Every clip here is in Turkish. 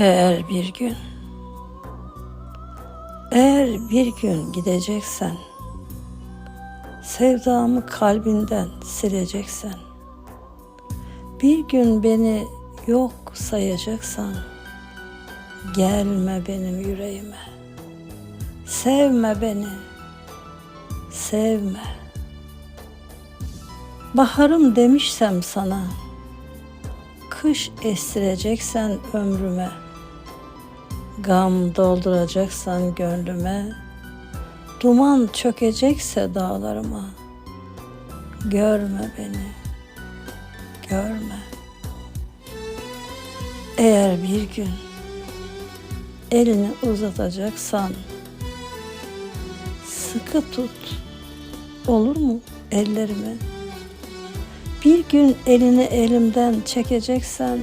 Eğer bir gün eğer bir gün gideceksen sevdamı kalbinden sileceksen bir gün beni yok sayacaksan gelme benim yüreğime. Sevme beni sevme. Baharım demişsem sana kış estireceksen ömrüme Gam dolduracaksan gönlüme, duman çökecekse dağlarıma, görme beni, görme. Eğer bir gün elini uzatacaksan, sıkı tut, olur mu ellerimi? Bir gün elini elimden çekeceksen,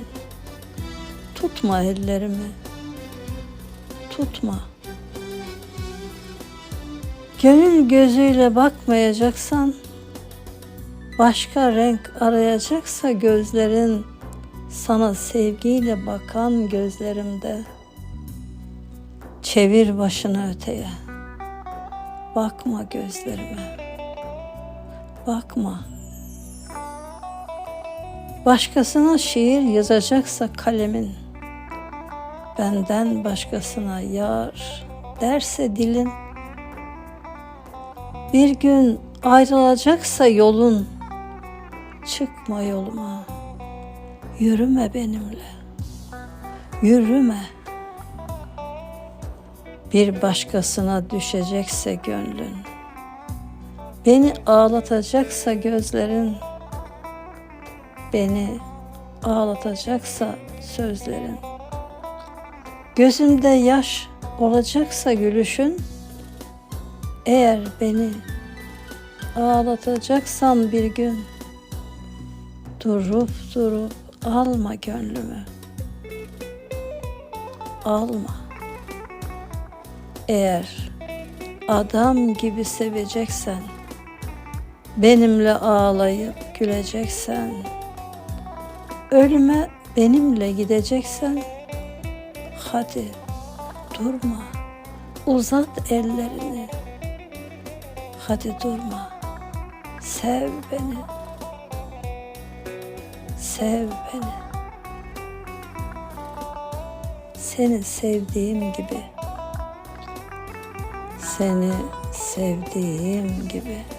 tutma ellerimi tutma. Gönül gözüyle bakmayacaksan, başka renk arayacaksa gözlerin, sana sevgiyle bakan gözlerimde, çevir başını öteye, bakma gözlerime, bakma. Başkasına şiir yazacaksa kalemin, benden başkasına yar derse dilin bir gün ayrılacaksa yolun çıkma yoluma yürüme benimle yürüme. Bir başkasına düşecekse gönlün beni ağlatacaksa gözlerin beni ağlatacaksa sözlerin Gözümde yaş olacaksa gülüşün, eğer beni ağlatacaksan bir gün, durup durup alma gönlümü. Alma. Eğer adam gibi seveceksen, benimle ağlayıp güleceksen, ölüme benimle gideceksen, Hadi durma. Uzat ellerini. Hadi durma. Sev beni. Sev beni. Seni sevdiğim gibi. Seni sevdiğim gibi.